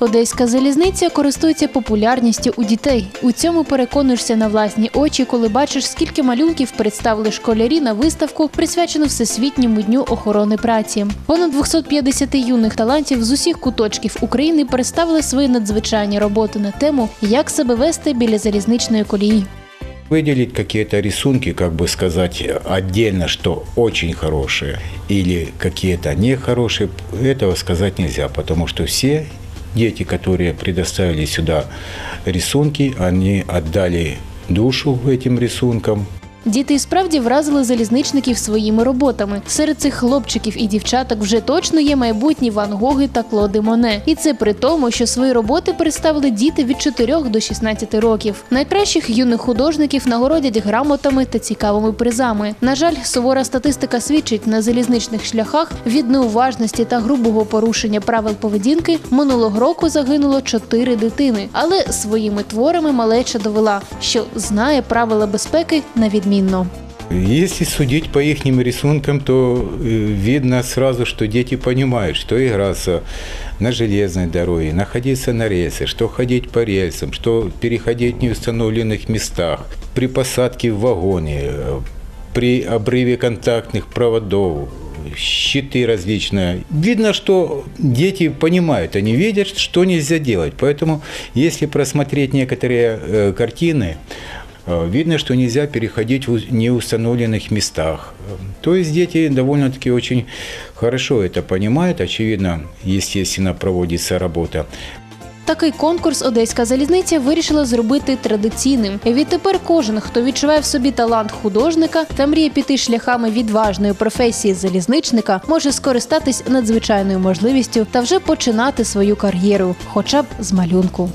Одеська залізниця користується популярністю у дітей. У цьому переконуєшся на власні очі, коли бачиш, скільки малюнків представили школярі на виставку, присвячену Всесвітньому дню охорони праці. Понад 250 юних талантів з усіх куточків України представили свої надзвичайні роботи на тему, як себе вести біля залізничної колії. Выделить какие-то рисунки, как бы сказать отдельно, что очень хорошие или какие-то нехорошие, этого сказать нельзя, потому что все дети, которые предоставили сюда рисунки, они отдали душу этим рисункам, Діти і справді вразили залізничників своїми роботами. Серед цих хлопчиків і дівчаток вже точно є майбутні Ван Гоги та Клоди Моне. І це при тому, що свої роботи представили діти від 4 до 16 років. Найкращих юних художників нагородять грамотами та цікавими призами. На жаль, сувора статистика свідчить на залізничних шляхах від неуважності та грубого порушення правил поведінки минулого року загинуло 4 дитини. Але своїми творами малеча довела, що знає правила безпеки на відмінно. Если судить по их рисункам, то э, видно сразу, что дети понимают, что играться на железной дороге, находиться на рельсе, что ходить по рельсам, что переходить в неустановленных местах, при посадке в вагоне, при обрыве контактных проводов, щиты различные. Видно, что дети понимают, они видят, что нельзя делать. Поэтому, если просмотреть некоторые э, картины, Видно, что нельзя переходить в неустановленных местах. Э, То есть дети довольно-таки очень хорошо это понимают. Очевидно, естественно, проводится работа. Такий конкурс Одеська залізниця вирішила зробити традиційним. Відтепер кожен, хто відчуває в собі талант художника та мріє піти шляхами відважної професії залізничника, може скористатись надзвичайною можливістю та вже починати свою кар'єру, хоча б з малюнку.